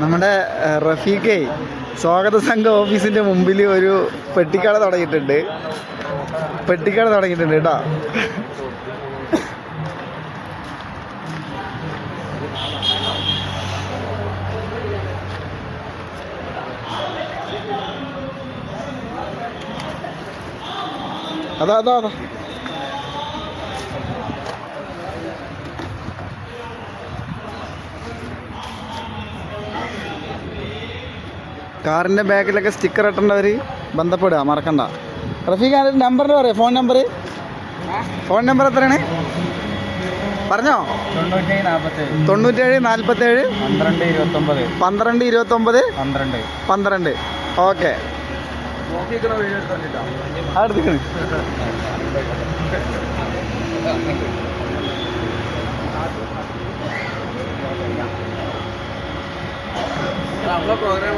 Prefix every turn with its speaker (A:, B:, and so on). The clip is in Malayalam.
A: നമ്മുടെ റഫീഖെ സ്വാഗത സംഘ ഓഫീസിന്റെ മുമ്പിൽ ഒരു പെട്ടിക്കട തുടങ്ങിയിട്ടുണ്ട്. പെട്ടിക്കട തുടങ്ങിയിട്ടുണ്ട് കേട്ടോ. അതാ അതാ അതാ. കാറിന്റെ ബാക്കിലൊക്കെ സ്റ്റിക്കർ ഇട്ടേണ്ടവർ ബന്ധപ്പെടുക മറക്കണ്ട. റഫീഖ് നമ്പറിന് പറയാം ഫോൺ നമ്പർ ഫോൺ നമ്പർ എത്രയാണ്? പറഞ്ഞോ?
B: തൊണ്ണൂറ്റേഴ് നാൽപ്പത്തേഴ് പന്ത്രണ്ട് ഇരുപത്തൊമ്പത്
A: പന്ത്രണ്ട്. ഇരുപത്തൊമ്പത്
B: പന്ത്രണ്ട്
A: പന്ത്രണ്ട് ഓക്കെ പ്രോഗ്രാം